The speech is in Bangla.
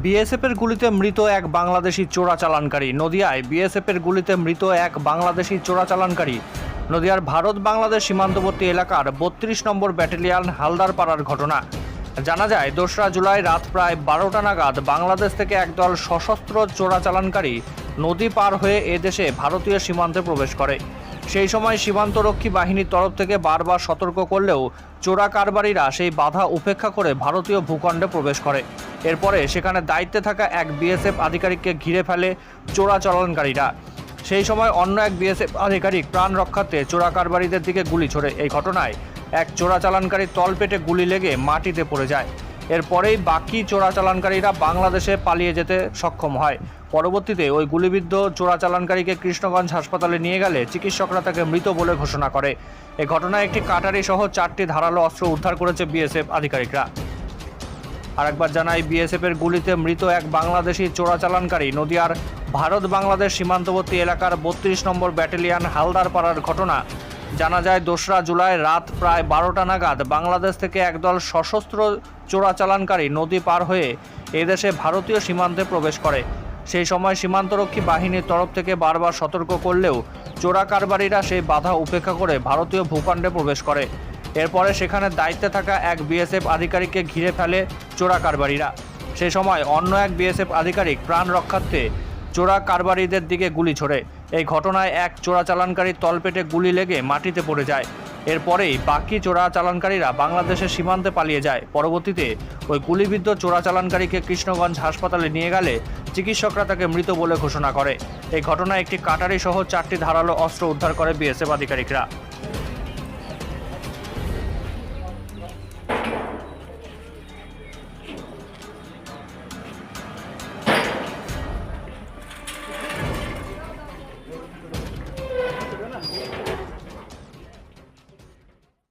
বিএসএফের গুলিতে মৃত এক বাংলাদেশি চোরাচালানকারী। নদিয়ায় বিএসএফের গুলিতে মৃত এক বাংলাদেশি চোরাচালানকারী। নদিয়ার ভারত বাংলাদেশ সীমান্তবর্তী এলাকার বত্রিশ নম্বর ব্যাটালিয়ন হালদার পাড়ার ঘটনা। জানা যায়, দোসরা জুলাই রাত প্রায় বারোটা নাগাদ বাংলাদেশ থেকে একদল সশস্ত্র চোরাচালানকারী নদী পার হয়ে এদেশে ভারতীয় সীমান্তে প্রবেশ করে। সেই সময় সীমান্তরক্ষী বাহিনীর তরফ থেকে বারবার সতর্ক করলেও চোরা কারবারিরা সেই বাধা উপেক্ষা করে ভারতীয় ভূখণ্ডে প্রবেশ করে। এরপরে সেখানে দায়িত্বে থাকা এক বিএসএফ আধিকারিককে ঘিরে ফেলে চোরাচালানকারীরা সেই সময় অন্য এক বিএসএফ আধিকারিক প্রাণ রক্ষার্থে চোরা কারবারিদের দিকে গুলি ছোড়ে। এই ঘটনায় এক চোরাচালানকারী তলপেটে গুলি লেগে মাটিতে পড়ে যায়। এরপরেই বাকি চোরাচালানকারীরা বাংলাদেশে পালিয়ে যেতে সক্ষম হয়। পরবর্তীতে ওই গুলিবিদ্ধ চোরাচালানকারীকে কৃষ্ণগঞ্জ হাসপাতালে নিয়ে গেলে চিকিৎসকরা তাকে মৃত বলে ঘোষণা করে। এ ঘটনায় একটি কাটারি সহ চারটি ধারালো অস্ত্র উদ্ধার করেছে বিএসএফ আধিকারিকরা। আরেকবার জানাই বিএসএফ এর গুলিতে মৃত এক বাংলাদেশি চোরাচালানকারী নদিয়ার ভারত বাংলাদেশ সীমান্তবর্তী এলাকার বত্রিশ নম্বর ব্যাটালিয়ন হালদার পাড়ার ঘটনা জানা যায়, দোসরা জুলাই রাত প্রায় বারোটা নাগাদ বাংলাদেশ থেকে একদল সশস্ত্র চোরাচালানকারী নদী পার হয়ে এদেশে ভারতীয় সীমান্তে প্রবেশ করে। সেই সময় সীমান্তরক্ষী বাহিনীর তরফ থেকে বারবার সতর্ক করলেও চোরা কারবারিরা সেই বাধা উপেক্ষা করে ভারতীয় ভূখণ্ডে প্রবেশ করে। এরপরে সেখানে দায়িত্বে থাকা এক বিএসএফ আধিকারিককে ঘিরে ফেলে চোরা কারবারিরা। সে সময় অন্য এক বিএসএফ আধিকারিক প্রাণ রক্ষার্থে চোরা কারবারিদের দিকে গুলি ছোড়ে। এই ঘটনায় এক চোরাচালানকারীর তলপেটে গুলি লেগে মাটিতে পড়ে যায়। এরপরেই বাকি চোরাচালানকারীরা বাংলাদেশের সীমান্তে পালিয়ে যায়। পরবর্তীতে ওই গুলিবিদ্ধ চোরাচালানকারীকে কৃষ্ণগঞ্জ হাসপাতালে নিয়ে গেলে চিকিৎসকরা তাকে মৃত বলে ঘোষণা করে। এই ঘটনায় একটি কাটারি সহ চারটি ধারালো অস্ত্র উদ্ধার করে বিএসএফ আধিকারিকরা।